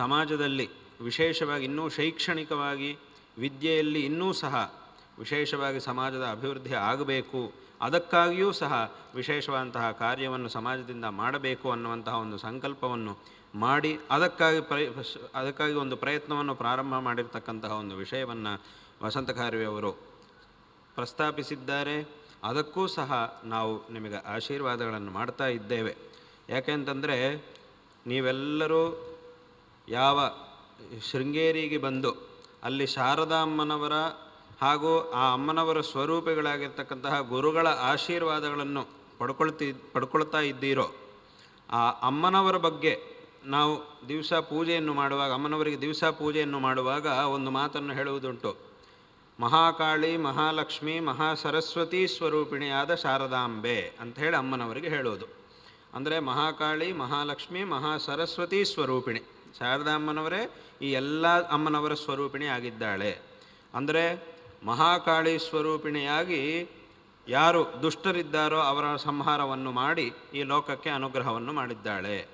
ಸಮಾಜದಲ್ಲಿ ವಿಶೇಷವಾಗಿ ಇನ್ನೂ ಶೈಕ್ಷಣಿಕವಾಗಿ ವಿದ್ಯೆಯಲ್ಲಿ ಇನ್ನೂ ಸಹ ವಿಶೇಷವಾಗಿ ಸಮಾಜದ ಅಭಿವೃದ್ಧಿ ಆಗಬೇಕು, ಅದಕ್ಕಾಗಿಯೂ ಸಹ ವಿಶೇಷವಾದಂತಹ ಕಾರ್ಯವನ್ನು ಸಮಾಜದಿಂದ ಮಾಡಬೇಕು ಅನ್ನುವಂತಹ ಒಂದು ಸಂಕಲ್ಪವನ್ನು ಮಾಡಿ ಅದಕ್ಕಾಗಿ ಪ್ರಯ, ಅದಕ್ಕಾಗಿ ಒಂದು ಪ್ರಯತ್ನವನ್ನು ಪ್ರಾರಂಭ ಮಾಡಿರ್ತಕ್ಕಂತಹ ಒಂದು ವಿಷಯವನ್ನು ವಸಂತ ಖಾರ್ವೆಯವರು ಪ್ರಸ್ತಾಪಿಸಿದ್ದಾರೆ. ಅದಕ್ಕೂ ಸಹ ನಾವು ನಿಮಗೆ ಆಶೀರ್ವಾದಗಳನ್ನು ಮಾಡ್ತಾ ಇದ್ದೇವೆ. ಯಾಕೆಂತಂದರೆ ನೀವೆಲ್ಲರೂ ಯಾವ ಶೃಂಗೇರಿಗೆ ಬಂದು ಅಲ್ಲಿ ಶಾರದಾ ಅಮ್ಮನವರ ಹಾಗೂ ಆ ಅಮ್ಮನವರ ಸ್ವರೂಪಿಗಳಾಗಿರ್ತಕ್ಕಂತಹ ಗುರುಗಳ ಆಶೀರ್ವಾದಗಳನ್ನು ಪಡ್ಕೊಳ್ತಿ, ಪಡ್ಕೊಳ್ತಾ ಇದ್ದೀರೋ, ಆ ಅಮ್ಮನವರ ಬಗ್ಗೆ ನಾವು ದಿವಸ ಪೂಜೆಯನ್ನು ಮಾಡುವಾಗ, ಅಮ್ಮನವರಿಗೆ ದಿವಸ ಪೂಜೆಯನ್ನು ಮಾಡುವಾಗ ಒಂದು ಮಾತನ್ನು ಹೇಳುವುದುಂಟು. ಮಹಾಕಾಳಿ, ಮಹಾಲಕ್ಷ್ಮಿ, ಮಹಾಸರಸ್ವತಿ ಸ್ವರೂಪಿಣಿಯಾದ ಶಾರದಾಂಬೆ ಅಂತ ಹೇಳಿ ಅಮ್ಮನವರಿಗೆ ಹೇಳೋದು ಅಂದರೆ ಮಹಾಕಾಳಿ, ಮಹಾಲಕ್ಷ್ಮಿ, ಮಹಾಸರಸ್ವತಿ ಸ್ವರೂಪಿಣಿ. ಶಾರದಾಮ್ಮನವರೇ, ಈ ಎಲ್ಲ ಅಮ್ಮನವರ ಸ್ವರೂಪಿಣಿ ಆಗಿದ್ದಾಳೆ. ಅಂದರೆ ಮಹಾಕಾಳಿ ಸ್ವರೂಪಿಣಿಯಾಗಿ ಯಾರು ದುಷ್ಟರಿದ್ದಾರೋ ಅವರ ಸಂಹಾರವನ್ನು ಮಾಡಿ ಈ ಲೋಕಕ್ಕೆ ಅನುಗ್ರಹವನ್ನು ಮಾಡಿದ್ದಾಳೆ.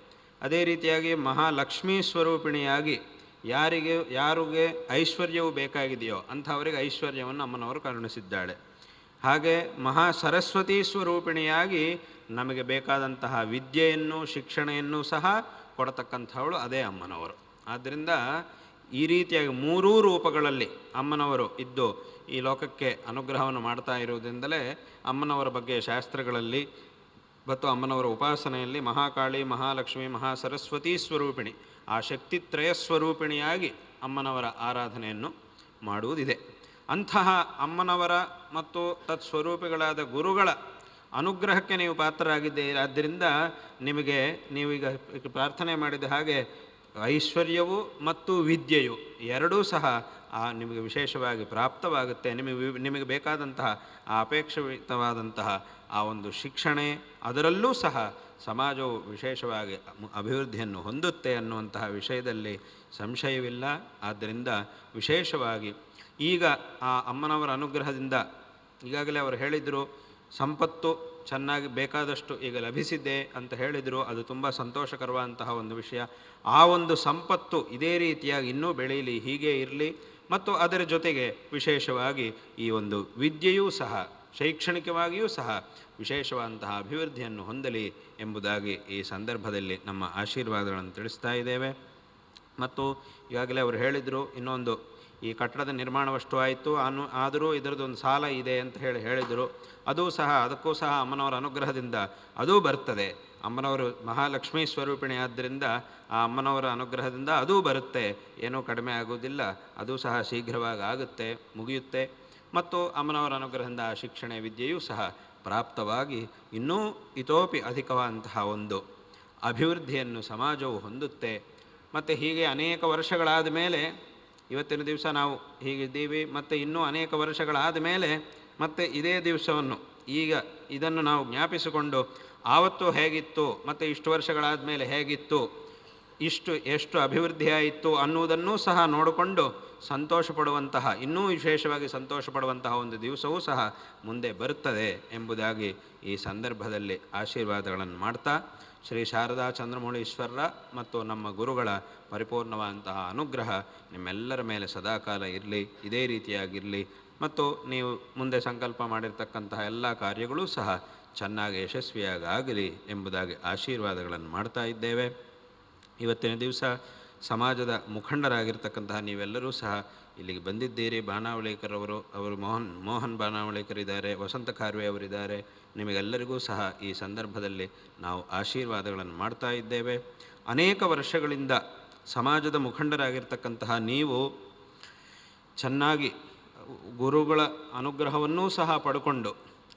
ಅದೇ ರೀತಿಯಾಗಿ ಮಹಾಲಕ್ಷ್ಮೀ ಸ್ವರೂಪಿಣಿಯಾಗಿ ಯಾರಿಗೆ ಯಾರಿಗೆ ಐಶ್ವರ್ಯವು ಬೇಕಾಗಿದೆಯೋ ಅಂಥವರಿಗೆ ಐಶ್ವರ್ಯವನ್ನು ಅಮ್ಮನವರು ಕರುಣಿಸಿದ್ದಾಳೆ. ಹಾಗೆ ಮಹಾ ಸರಸ್ವತಿ ಸ್ವರೂಪಿಣಿಯಾಗಿ ನಮಗೆ ಬೇಕಾದಂತಹ ವಿದ್ಯೆಯನ್ನು, ಶಿಕ್ಷಣೆಯನ್ನು ಸಹ ಕೊಡತಕ್ಕಂಥವಳು ಅದೇ ಅಮ್ಮನವರು. ಆದ್ದರಿಂದ ಈ ರೀತಿಯಾಗಿ ಮೂರೂ ರೂಪಗಳಲ್ಲಿ ಅಮ್ಮನವರು ಇದ್ದು ಈ ಲೋಕಕ್ಕೆ ಅನುಗ್ರಹವನ್ನು ಮಾಡ್ತಾ ಇರುವುದರಿಂದಲೇ ಅಮ್ಮನವರ ಬಗ್ಗೆ ಶಾಸ್ತ್ರಗಳಲ್ಲಿ ಮತ್ತು ಅಮ್ಮನವರ ಉಪಾಸನೆಯಲ್ಲಿ ಮಹಾಕಾಳಿ, ಮಹಾಲಕ್ಷ್ಮಿ, ಮಹಾಸರಸ್ವತಿ ಸ್ವರೂಪಿಣಿ, ಆ ಶಕ್ತಿತ್ರಯ ಸ್ವರೂಪಿಣಿಯಾಗಿ ಅಮ್ಮನವರ ಆರಾಧನೆಯನ್ನು ಮಾಡುವುದಿದೆ. ಅಂತಹ ಅಮ್ಮನವರ ಮತ್ತು ತತ್ಸ್ವರೂಪಿಗಳಾದ ಗುರುಗಳ ಅನುಗ್ರಹಕ್ಕೆ ನೀವು ಪಾತ್ರರಾಗಿದ್ದೀರಿ ಆದ್ದರಿಂದ ನಿಮಗೆ ನೀವೀಗ ಪ್ರಾರ್ಥನೆ ಮಾಡಿದ ಹಾಗೆ ಐಶ್ವರ್ಯವು ಮತ್ತು ವಿದ್ಯೆಯು ಎರಡೂ ಸಹ ಆ ನಿಮಗೆ ವಿಶೇಷವಾಗಿ ಪ್ರಾಪ್ತವಾಗುತ್ತೆ. ನಿಮಗೆ ನಿಮಗೆ ಬೇಕಾದಂತಹ ಆ ಅಪೇಕ್ಷಿತವಾದಂತಹ ಆ ಒಂದು ಶಿಕ್ಷಣ ಅದರಲ್ಲೂ ಸಹ ಸಮಾಜವು ವಿಶೇಷವಾಗಿ ಅಭಿವೃದ್ಧಿಯನ್ನು ಹೊಂದುತ್ತೆ ಅನ್ನುವಂತಹ ವಿಷಯದಲ್ಲಿ ಸಂಶಯವಿಲ್ಲ. ಆದ್ದರಿಂದ ವಿಶೇಷವಾಗಿ ಈಗ ಆ ಅಮ್ಮನವರ ಅನುಗ್ರಹದಿಂದ ಈಗಾಗಲೇ ಅವರು ಹೇಳಿದರು ಸಂಪತ್ತು ಚೆನ್ನಾಗಿ ಬೇಕಾದಷ್ಟು ಈಗ ಲಭಿಸಿದೆ ಅಂತ ಹೇಳಿದರು, ಅದು ತುಂಬ ಸಂತೋಷಕರವಾದಂತಹ ಒಂದು ವಿಷಯ. ಆ ಒಂದು ಸಂಪತ್ತು ಇದೇ ರೀತಿಯಾಗಿ ಇನ್ನೂ ಬೆಳೆಯಲಿ, ಹೀಗೆ ಇರಲಿ, ಮತ್ತು ಅದರ ಜೊತೆಗೆ ವಿಶೇಷವಾಗಿ ಈ ಒಂದು ವಿದ್ಯೆಯೂ ಸಹ, ಶೈಕ್ಷಣಿಕವಾಗಿಯೂ ಸಹ ವಿಶೇಷವಾದಂತಹ ಅಭಿವೃದ್ಧಿಯನ್ನು ಹೊಂದಲಿ ಎಂಬುದಾಗಿ ಈ ಸಂದರ್ಭದಲ್ಲಿ ನಮ್ಮ ಆಶೀರ್ವಾದಗಳನ್ನು ತಿಳಿಸ್ತಾ ಇದ್ದೇವೆ. ಮತ್ತು ಈಗಾಗಲೇ ಅವರು ಹೇಳಿದರು, ಇನ್ನೊಂದು ಈ ಕಟ್ಟಡದ ನಿರ್ಮಾಣವಷ್ಟು ಆಯಿತು. ಅನು, ಆದರೂ ಇದರದೊಂದು ಸಾಲ ಇದೆ ಅಂತ ಹೇಳಿ ಹೇಳಿದರು. ಅದು ಸಹ, ಅದಕ್ಕೂ ಸಹ ಅಮ್ಮನವರ ಅನುಗ್ರಹದಿಂದ ಅದೂ ಬರ್ತದೆ. ಅಮ್ಮನವರು ಮಹಾಲಕ್ಷ್ಮೀ ಸ್ವರೂಪಿಣಿ ಆದ್ದರಿಂದ ಆ ಅಮ್ಮನವರ ಅನುಗ್ರಹದಿಂದ ಅದೂ ಬರುತ್ತೆ. ಏನೂ ಕಡಿಮೆ ಆಗುವುದಿಲ್ಲ. ಅದೂ ಸಹ ಶೀಘ್ರವಾಗಿ ಆಗುತ್ತೆ, ಮುಗಿಯುತ್ತೆ. ಮತ್ತು ಅಮ್ಮನವರ ಅನುಗ್ರಹದಿಂದ ಆ ಶಿಕ್ಷಣ ವಿದ್ಯೆಯೂ ಸಹ ಪ್ರಾಪ್ತವಾಗಿ ಇನ್ನೂ ಇತೋಪಿ ಅಧಿಕವಾದಂತಹ ಒಂದು ಅಭಿವೃದ್ಧಿಯನ್ನು ಸಮಾಜವು ಹೊಂದುತ್ತೆ. ಮತ್ತು ಹೀಗೆ ಅನೇಕ ವರ್ಷಗಳಾದ ಮೇಲೆ ಇವತ್ತಿನ ದಿವಸ ನಾವು ಹೀಗಿದ್ದೀವಿ. ಮತ್ತು ಇನ್ನೂ ಅನೇಕ ವರ್ಷಗಳಾದ ಮೇಲೆ ಮತ್ತೆ ಇದೇ ದಿವಸವನ್ನು ಈಗ ಇದನ್ನು ನಾವು ಜ್ಞಾಪಿಸಿಕೊಂಡು, ಆವತ್ತು ಹೇಗಿತ್ತು, ಮತ್ತು ಇಷ್ಟು ವರ್ಷಗಳಾದ ಮೇಲೆ ಹೇಗಿತ್ತು ಇಷ್ಟು ಎಷ್ಟು ಅಭಿವೃದ್ಧಿಯಾಯಿತು ಅನ್ನುವುದನ್ನೂ ಸಹ ನೋಡಿಕೊಂಡು ಸಂತೋಷ ಪಡುವಂತಹ ಇನ್ನೂ ವಿಶೇಷವಾಗಿ ಸಂತೋಷ ಪಡುವಂತಹ ಒಂದು ದಿವಸವೂ ಸಹ ಮುಂದೆ ಬರುತ್ತದೆ ಎಂಬುದಾಗಿ ಈ ಸಂದರ್ಭದಲ್ಲಿ ಆಶೀರ್ವಾದಗಳನ್ನು ಮಾಡ್ತಾ, ಶ್ರೀ ಶಾರದಾ ಚಂದ್ರಮೌಳೀಶ್ವರರ ಮತ್ತು ನಮ್ಮ ಗುರುಗಳ ಪರಿಪೂರ್ಣವಾದಂತಹ ಅನುಗ್ರಹ ನಿಮ್ಮೆಲ್ಲರ ಮೇಲೆ ಸದಾಕಾಲ ಇರಲಿ, ಇದೇ ರೀತಿಯಾಗಿರಲಿ ಮತ್ತು ನೀವು ಮುಂದೆ ಸಂಕಲ್ಪ ಮಾಡಿರ್ತಕ್ಕಂತಹ ಎಲ್ಲ ಕಾರ್ಯಗಳೂ ಸಹ ಚೆನ್ನಾಗಿ ಯಶಸ್ವಿಯಾಗಿ ಆಗಲಿ ಎಂಬುದಾಗಿ ಆಶೀರ್ವಾದಗಳನ್ನು ಮಾಡ್ತಾ ಇದ್ದೇವೆ. ಇವತ್ತಿನ ದಿವಸ ಸಮಾಜದ ಮುಖಂಡರಾಗಿರ್ತಕ್ಕಂತಹ ನೀವೆಲ್ಲರೂ ಸಹ ಇಲ್ಲಿಗೆ ಬಂದಿದ್ದೀರಿ. ಬಾನಾವಳೇಕರ್ ಅವರು ಅವರು ಮೋಹನ್ ಮೋಹನ್ ಬಾನಾವಳೇಕರ್ ಇದ್ದಾರೆ, ವಸಂತ ಖಾರ್ವೆ ಅವರಿದ್ದಾರೆ. ನಿಮಗೆಲ್ಲರಿಗೂ ಸಹ ಈ ಸಂದರ್ಭದಲ್ಲಿ ನಾವು ಆಶೀರ್ವಾದಗಳನ್ನು ಮಾಡ್ತಾ ಇದ್ದೇವೆ. ಅನೇಕ ವರ್ಷಗಳಿಂದ ಸಮಾಜದ ಮುಖಂಡರಾಗಿರ್ತಕ್ಕಂತಹ ನೀವು ಚೆನ್ನಾಗಿ ಗುರುಗಳ ಅನುಗ್ರಹವನ್ನೂ ಸಹ ಪಡ್ಕೊಂಡು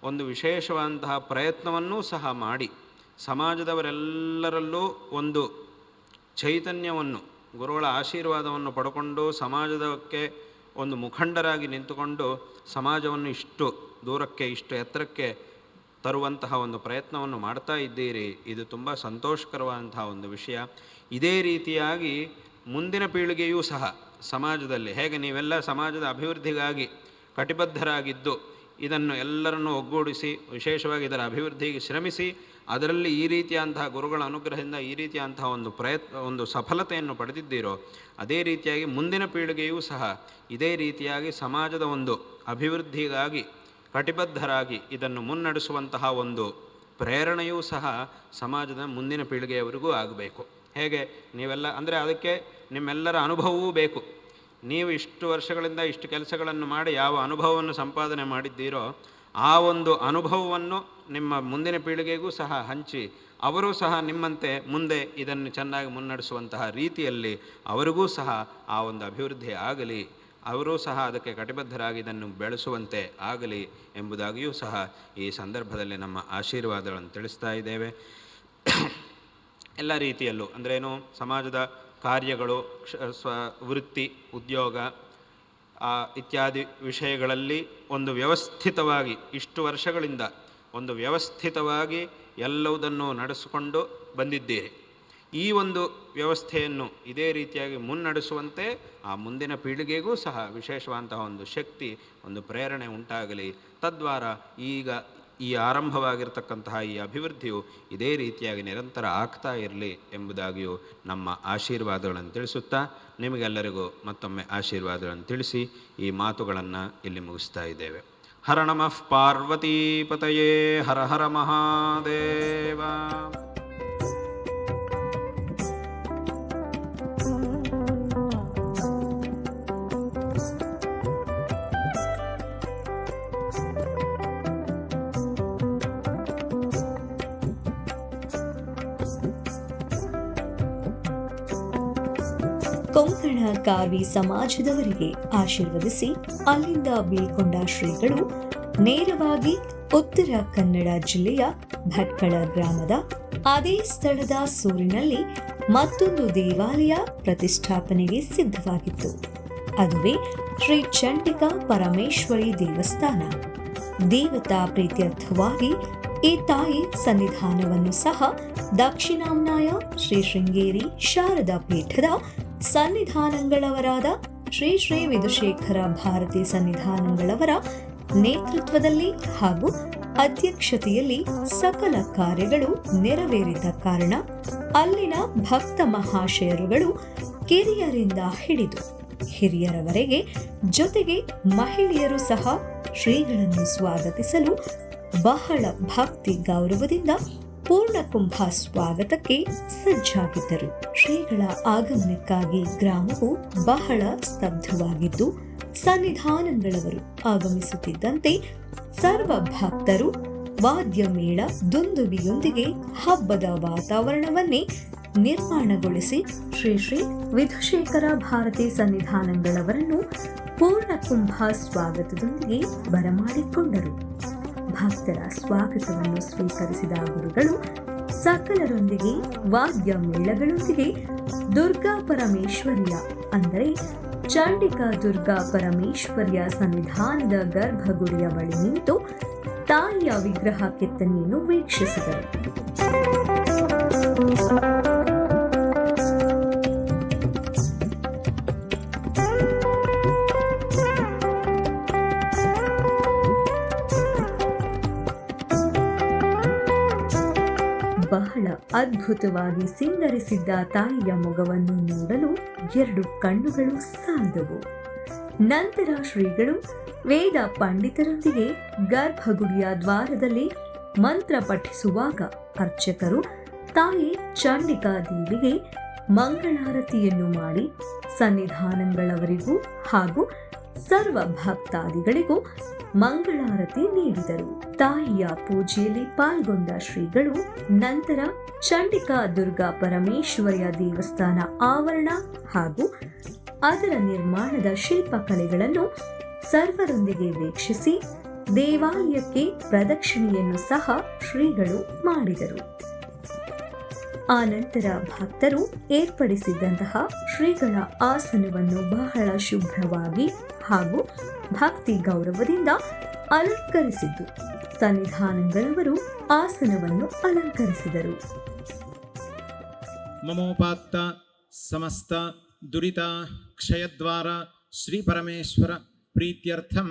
ಒಂದು ವಿಶೇಷವಾದಂತಹ ಪ್ರಯತ್ನವನ್ನೂ ಸಹ ಮಾಡಿ ಸಮಾಜದವರೆಲ್ಲರಲ್ಲೂ ಒಂದು ಚೈತನ್ಯವನ್ನು, ಗುರುಗಳ ಆಶೀರ್ವಾದವನ್ನು ಪಡ್ಕೊಂಡು ಸಮಾಜದಕ್ಕೆ ಒಂದು ಮುಖಂಡರಾಗಿ ನಿಂತುಕೊಂಡು ಸಮಾಜವನ್ನು ಇಷ್ಟು ದೂರಕ್ಕೆ, ಇಷ್ಟು ಎತ್ತರಕ್ಕೆ ತರುವಂತಹ ಒಂದು ಪ್ರಯತ್ನವನ್ನು ಮಾಡ್ತಾ ಇದ್ದೀರಿ. ಇದು ತುಂಬ ಸಂತೋಷಕರವಾದಂತಹ ಒಂದು ವಿಷಯ. ಇದೇ ರೀತಿಯಾಗಿ ಮುಂದಿನ ಪೀಳಿಗೆಯೂ ಸಹ ಸಮಾಜದಲ್ಲಿ, ಹೇಗೆ ನೀವೆಲ್ಲ ಸಮಾಜದ ಅಭಿವೃದ್ಧಿಗಾಗಿ ಕಟಿಬದ್ಧರಾಗಿದ್ದು ಇದನ್ನು ಎಲ್ಲರನ್ನು ಒಗ್ಗೂಡಿಸಿ, ವಿಶೇಷವಾಗಿ ಇದರ ಅಭಿವೃದ್ಧಿಗೆ ಶ್ರಮಿಸಿ, ಅದರಲ್ಲಿ ಈ ರೀತಿಯಾದಂತಹ ಗುರುಗಳ ಅನುಗ್ರಹದಿಂದ ಈ ರೀತಿಯಂತಹ ಒಂದು ಪ್ರಯತ್ನ, ಒಂದು ಸಫಲತೆಯನ್ನು ಪಡೆದಿದ್ದೀರೋ, ಅದೇ ರೀತಿಯಾಗಿ ಮುಂದಿನ ಪೀಳಿಗೆಯೂ ಸಹ ಇದೇ ರೀತಿಯಾಗಿ ಸಮಾಜದ ಒಂದು ಅಭಿವೃದ್ಧಿಗಾಗಿ ಕಟಿಬದ್ಧರಾಗಿ ಇದನ್ನು ಮುನ್ನಡೆಸುವಂತಹ ಒಂದು ಪ್ರೇರಣೆಯೂ ಸಹ ಸಮಾಜದ ಮುಂದಿನ ಪೀಳಿಗೆಯವರೆಗೂ ಆಗಬೇಕು. ಹೇಗೆ? ನೀವೆಲ್ಲ, ಅಂದರೆ ಅದಕ್ಕೆ ನಿಮ್ಮೆಲ್ಲರ ಅನುಭವವೂ ಬೇಕು. ನೀವು ಇಷ್ಟು ವರ್ಷಗಳಿಂದ ಇಷ್ಟು ಕೆಲಸಗಳನ್ನು ಮಾಡಿ ಯಾವ ಅನುಭವವನ್ನು ಸಂಪಾದನೆ ಮಾಡಿದ್ದೀರೋ ಆ ಒಂದು ಅನುಭವವನ್ನು ನಿಮ್ಮ ಮುಂದಿನ ಪೀಳಿಗೆಗೂ ಸಹ ಹಂಚಿ, ಅವರೂ ಸಹ ನಿಮ್ಮಂತೆ ಮುಂದೆ ಇದನ್ನು ಚೆನ್ನಾಗಿ ಮುನ್ನಡೆಸುವಂತಹ ರೀತಿಯಲ್ಲಿ ಅವರಿಗೂ ಸಹ ಆ ಒಂದು ಅಭಿವೃದ್ಧಿ ಆಗಲಿ, ಅವರೂ ಸಹ ಅದಕ್ಕೆ ಕಟಿಬದ್ಧರಾಗಿ ಇದನ್ನು ಬೆಳೆಸುವಂತೆ ಆಗಲಿ ಎಂಬುದಾಗಿಯೂ ಸಹ ಈ ಸಂದರ್ಭದಲ್ಲಿ ನಮ್ಮ ಆಶೀರ್ವಾದಗಳನ್ನು ತಿಳಿಸ್ತಾ ಇದ್ದೇವೆ. ಎಲ್ಲ ರೀತಿಯಲ್ಲೂ ಅಂದ್ರೇನು ಸಮಾಜದ ಕಾರ್ಯಗಳು ಸ್ವ, ವೃತ್ತಿ, ಉದ್ಯೋಗ ಇತ್ಯಾದಿ ವಿಷಯಗಳಲ್ಲಿ ಒಂದು ವ್ಯವಸ್ಥಿತವಾಗಿ, ಇಷ್ಟು ವರ್ಷಗಳಿಂದ ಒಂದು ವ್ಯವಸ್ಥಿತವಾಗಿ ಎಲ್ಲವುದನ್ನು ನಡೆಸಿಕೊಂಡು ಬಂದಿದ್ದೀರಿ. ಈ ಒಂದು ವ್ಯವಸ್ಥೆಯನ್ನು ಇದೇ ರೀತಿಯಾಗಿ ಮುನ್ನಡೆಸುವಂತೆ ಆ ಮುಂದಿನ ಪೀಳಿಗೆಗೂ ಸಹ ವಿಶೇಷವಾದಂತಹ ಒಂದು ಶಕ್ತಿ, ಒಂದು ಪ್ರೇರಣೆ ಉಂಟಾಗಲಿ. ತದ್ವಾರ ಈಗ ಈ ಆರಂಭವಾಗಿರತಕ್ಕಂತಹ ಈ ಅಭಿವೃದ್ಧಿಯು ಇದೇ ರೀತಿಯಾಗಿ ನಿರಂತರ ಆಗ್ತಾ ಇರಲಿ ಎಂಬುದಾಗಿಯೂ ನಮ್ಮ ಆಶೀರ್ವಾದಗಳನ್ನು ತಿಳಿಸುತ್ತಾ ನಿಮಗೆಲ್ಲರಿಗೂ ಮತ್ತೊಮ್ಮೆ ಆಶೀರ್ವಾದಗಳನ್ನು ತಿಳಿಸಿ ಈ ಮಾತುಗಳನ್ನು ಇಲ್ಲಿ ಮುಗಿಸ್ತಾ ಇದ್ದೇವೆ. ಹರ ನಮಃ ಪಾರ್ವತೀಪತಯೇ ಹರ ಹರ ಮಹಾದೇವ. ಕೊಂಕಣ ಕಾರ್ವಿ ಸಮಾಜದವರಿಗೆ ಆಶೀರ್ವದಿಸಿ ಅಲ್ಲಿಂದ ಬೀಳ್ಕೊಂಡ ಶ್ರೀಗಳು ನೇರವಾಗಿ ಉತ್ತರ ಕನ್ನಡ ಜಿಲ್ಲೆಯ ಭಟ್ಕಳ ಗ್ರಾಮದ ಅದೇ ಸ್ಥಳದ ಸೂರಿನಲ್ಲಿ ಮತ್ತೊಂದು ದೇವಾಲಯ ಪ್ರತಿಷ್ಠಾಪನೆಗೆ ಸಿದ್ಧವಾಗಿತ್ತು. ಅದುವೇ ಶ್ರೀ ಚಂಡಿಕಾ ಪರಮೇಶ್ವರಿ ದೇವಸ್ಥಾನ. ದೇವತಾ ಪ್ರೀತ್ಯರ್ಥವಾಗಿ ಈ ತಾಯಿ ಸನ್ನಿಧಾನವನ್ನು ಸಹ ದಕ್ಷಿಣಾಮ್ನಾಯ ಶ್ರೀ ಶೃಂಗೇರಿ ಶಾರದಾ ಪೀಠದ ಸನ್ನಿಧಾನಗಳವರಾದ ಶ್ರೀ ಶ್ರೀ ವಿಧುಶೇಖರ ಭಾರತಿ ಸನ್ನಿಧಾನಗಳವರ ನೇತೃತ್ವದಲ್ಲಿ ಹಾಗೂ ಅಧ್ಯಕ್ಷತೆಯಲ್ಲಿ ಸಕಲ ಕಾರ್ಯಗಳು ನೆರವೇರಿದ ಕಾರಣ ಅಲ್ಲಿನ ಭಕ್ತ ಮಹಾಶಯರುಗಳು ಕಿರಿಯರಿಂದ ಹಿಡಿದು ಹಿರಿಯರವರೆಗೆ ಜೊತೆಗೆ ಮಹಿಳೆಯರು ಸಹ ಶ್ರೀಗಳನ್ನು ಸ್ವಾಗತಿಸಲು ಬಹಳ ಭಕ್ತಿ ಗೌರವದಿಂದ ಪೂರ್ಣಕುಂಭ ಸ್ವಾಗತಕ್ಕೆ ಸಜ್ಜಾಗಿದ್ದರು. ಶ್ರೀಗಳ ಆಗಮನಕ್ಕಾಗಿ ಗ್ರಾಮವು ಬಹಳ ಸ್ತಬ್ಧವಾಗಿದ್ದು ಸನ್ನಿಧಾನಗಳವರು ಆಗಮಿಸುತ್ತಿದ್ದಂತೆ ಸರ್ವ ಭಕ್ತರು ವಾದ್ಯ ಮೇಳ ದುಂದುಬಿಯೊಂದಿಗೆ ಹಬ್ಬದ ವಾತಾವರಣವನ್ನೇ ನಿರ್ಮಾಣಗೊಳಿಸಿ ಶ್ರೀ ಶ್ರೀ ವಿಧುಶೇಖರ ಭಾರತಿ ಸನ್ನಿಧಾನಗಳವರನ್ನು ಪೂರ್ಣಕುಂಭ ಸ್ವಾಗತದೊಂದಿಗೆ ಬರಮಾಡಿಕೊಂಡರು. ಭಕ್ತರ ಸ್ವಾಗತವನ್ನು ಸ್ವೀಕರಿಸಿದ ಗುರುಗಳು, ಸಕಲರೊಂದಿಗೆ ವಾದ್ಯ ಮೇಳಗಳೊಂದಿಗೆ ದುರ್ಗಾ ಪರಮೇಶ್ವರಿಯ, ಅಂದರೆ ಚಂಡಿಕಾ ದುರ್ಗಾ ಪರಮೇಶ್ವರಿಯ ಸನ್ನಿಧಾನದ ಗರ್ಭಗುಡಿಯ ಬಳಿ ನಿಂತು ತಾಯಿಯ ವಿಗ್ರಹ ಕೆತ್ತನೆಯನ್ನು ವೀಕ್ಷಿಸಿದರು. ಬಹಳ ಅದ್ಭುತವಾಗಿ ಸಿಂಗರಿಸಿದ್ದ ತಾಯಿಯ ಮೊಗವನ್ನು ನೋಡಲು ಎರಡು ಕಣ್ಣುಗಳು ಸಾಲದವು ನಂತರ ಶ್ರೀಗಳು ವೇದ ಪಂಡಿತರೊಂದಿಗೆ ಗರ್ಭಗುಡಿಯ ದ್ವಾರದಲ್ಲಿ ಮಂತ್ರ ಪಠಿಸುವಾಗ ಅರ್ಚಕರು ತಾಯಿ ಚಂಡಿಕಾ ದೇವಿಗೆ ಮಂಗಳಾರತಿಯನ್ನು ಮಾಡಿ ಸನ್ನಿಧಾನಗಳವರಿಗೂ ಹಾಗೂ ಸರ್ವ ಭಕ್ತಾದಿಗಳಿಗೂ ಮಂಗಳಾರತಿ ನೀಡಿದರು. ತಾಯಿಯ ಪೂಜೆಯಲ್ಲಿ ಪಾಲ್ಗೊಂಡ ಶ್ರೀಗಳು, ನಂತರ ಚಂಡಿಕಾ ದುರ್ಗಾ ಪರಮೇಶ್ವರಿಯ ದೇವಸ್ಥಾನ ಆವರಣ ಹಾಗೂ ಅದರ ನಿರ್ಮಾಣದ ಶಿಲ್ಪಕಲೆಗಳನ್ನು ಸರ್ವರೊಂದಿಗೆ ವೀಕ್ಷಿಸಿ, ದೇವಾಲಯಕ್ಕೆ ಪ್ರದಕ್ಷಿಣೆಯನ್ನು ಸಹ ಶ್ರೀಗಳು ಮಾಡಿದರು. ಆನಂತರ ಭಕ್ತರು ಏರ್ಪಡಿಸಿದ್ದಂತಹ ಶ್ರೀಗಳ ಆಸನವನ್ನು ಬಹಳ ಶುಭ್ರವಾಗಿ ಹಾಗೂ ಭಕ್ತಿ ಗೌರವದಿಂದ ಅಲಂಕರಿಸಿತು ಸನ್ನಿಧಾನಗಳವರು ಆಸನವನ್ನು ಅಲಂಕರಿಸಿದರು. ಮಮೋಪಾತ್ತ ಸಮಸ್ತ ದುರಿತ ಕ್ಷಯದ್ವಾರ ಶ್ರೀ ಪರಮೇಶ್ವರ ಪ್ರೀತ್ಯರ್ಥಂ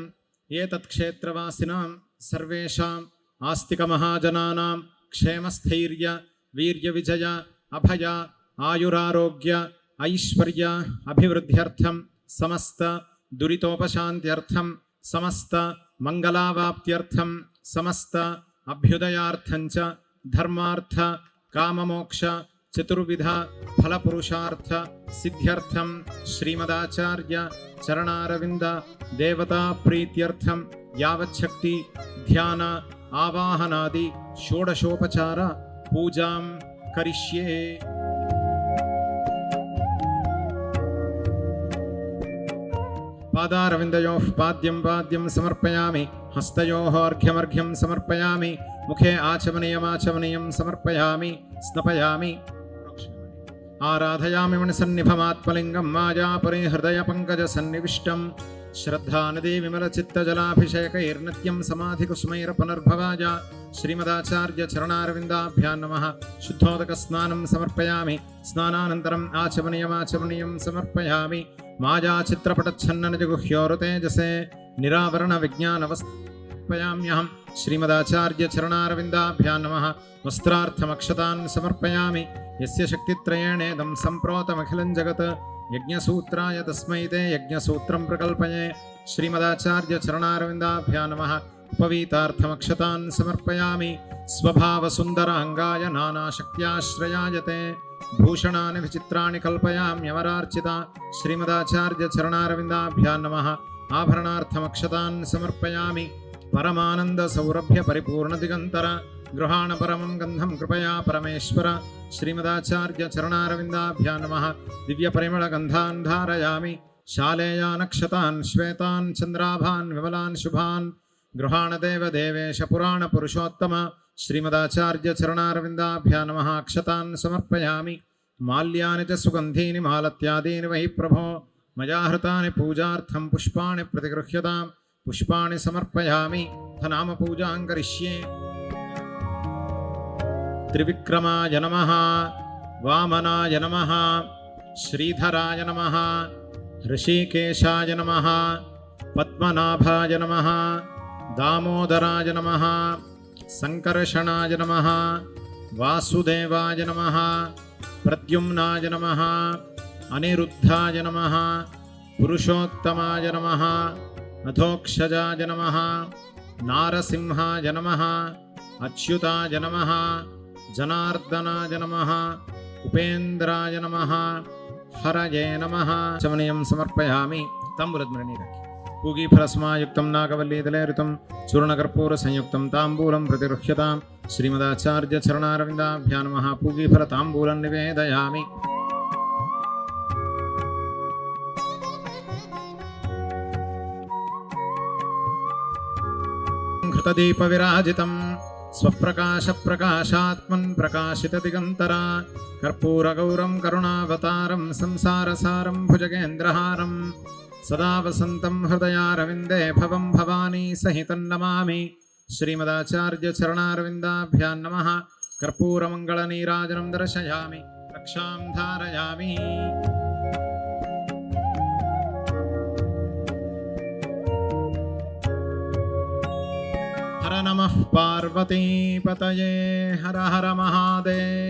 ಏತತ್ ಕ್ಷೇತ್ರವಾಸಿನಾಂ ಸರ್ವೇಷಾಂ ಆಸ್ತಿಕ ಮಹಾಜನಾನಾಂ ಕ್ಷೇಮಸ್ಥೈರ್ಯ, ವೀರ್ಯ ವಿಜಯ, ಅಭಯ, ಆಯುರಾರೋಗ್ಯ, ಐಶ್ವರ್ಯ, ಅಭಿವೃದ್ಧ್ಯರ್ಥಂ ಸಮಸ್ತ दुरितोपशान्त्यर्थं, समस्त मङ्गलावाप्त्यर्थं, समस्त अभ्युदयार्थं च, धर्मार्थ, काममोक्ष, चतुर्विध, फलपुरुषार्थ, सिद्ध्यर्थं, श्रीमदाचार्य, चरणारविन्द देवता प्रीत्यर्थं यावच्छक्ति, ध्यान, आवाहनादि, षोडशोपचार, पूजां करिष्ये। पादारविन्दयोः पाद्यं पाद्यं समर्पयामि, हस्तयोः अर्घ्यमर्घ्यं समर्पयामि, मुखे आचमनीयमाचमनीयं समर्पयामि, स्नपयामि। आराधयामि मणिसन्निभमात्मलिङ्गं मायापरे हृदयपङ्कजसन्निविष्टं श्रद्धानदी विमलचित्तजलाभिषेकैर्नित्यं समाधिकुसुमैरपुनर्भवाय, श्रीमदाचार्यचरणारविन्दाभ्यां नमः। शुद्धोदकस्नानं समर्पयामि, स्नानानन्तरम् आचमनीयमाचमनीयं समर्पयामि। मायाचित्रपटच्छन्ननिजगुह्योरुतेजसे निरावरणविज्ञानवस्पयाम्यहं श्रीमदाचार्यचरणारविन्दाभ्यां नमः वस्त्रार्थमक्षतान् समर्पयामि यस्य शक्तित्रयेणेदं सम्प्रोतमखिलं जगत् यज्ञसूत्राय तस्मै ते यज्ञसूत्रं प्रकल्पये श्रीमदाचार्यचरणारविन्दाभ्यां नमः उपवीतार्थमक्षतान् समर्पयामि భూషణాని విచిత్రాన్ని కల్పయామ్యవరార్చిత శ్రీమదాచార్య చరణారవిందాభ్యాన్ నమ ఆభరణార్థమక్షతాన్ సమర్పయామి పరమానంద సౌరభ్య పరిపూర్ణ దిగంతర గృహాణ పరమం గంధం కృపయా పరమేశ్వర శ్రీమదాచార్య చరణారవిందాభ్యా నమ దివ్య పరిమళ గంధాన్ ధారయామి శాలేయానక్షతాన్ శ్వేతాన్ చంద్రాభాన్ విమలాన్ శుభాన్ గృహాణ దేవ దేవేశ పురాణ పురుషోత్తమ श्रीमदाचार्यचरणारविन्दाभ्यां नमः अक्षतान् समर्पयामि। माल्यानि च सुगन्धीनि मालत्यादीनि वै प्रभो। मया हृतानि पूजार्थं पुष्पाणि प्रतिगृह्यतां पुष्पाणि समर्पयामि। नामपूजां करिष्ये। त्रिविक्रमाय नमः। वामनाय नमः। श्रीधराय नमः। ऋषिकेशाय नमः। पद्मनाभाय नमः। दामोदराय नमः। सङ्कर्षणाय नमः, वासुदेवाय नमः, प्रद्युम्नाय नमः, अनिरुद्धाय नमः, पुरुषोत्तमाय नमः, अधोक्षजाय नमः, नारसिंहाय नमः, अच्युताय नमः, जनार्दनाय नमः, उपेन्द्राय नमः, हरये नमः। चमनीयं समर्पयामि ताम्बूलद्मरणीरखि पूगीफलस्मायुक्तं नागवल्लीदलेरितं चूर्णकर्पूरसंयुक्तं ताम्बूलं प्रतिगृह्यतां श्रीमदाचार्यचरणारविन्दाभ्यां नमः पूगीफलताम्बूलं निवेदयामि घृतदीपविराजितं स्वप्रकाशप्रकाशात्मन् प्रकाशितदिगन्तरा कर्पूरगौरं करुणावतारं संसारसारं भुजगेन्द्रहारं सदा वसन्तं हृदयारविन्दे भवं भवानी सहितं नमामि श्रीमदाचार्यचरणारविन्दाभ्यां नमः कर्पूरमङ्गलनीराजनं दर्शयामि रक्षां धारयामि हर नमः पार्वतीपतये हर हर महादेव